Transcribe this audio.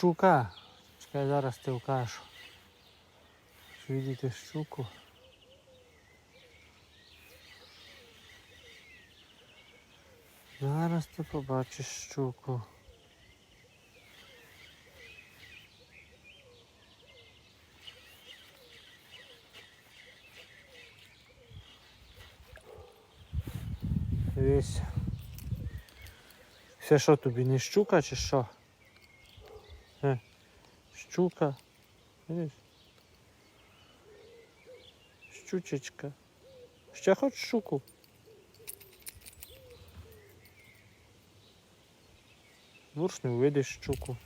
щука. Чекай, зараз ти вкажу. Чи видите щуку? Зараз ти побачиш щуку. Дивись. Це що тобі не щука чи що? Щука. Видиш? Щучечка. Ще хоч щуку. Бурш не увидиш щуку.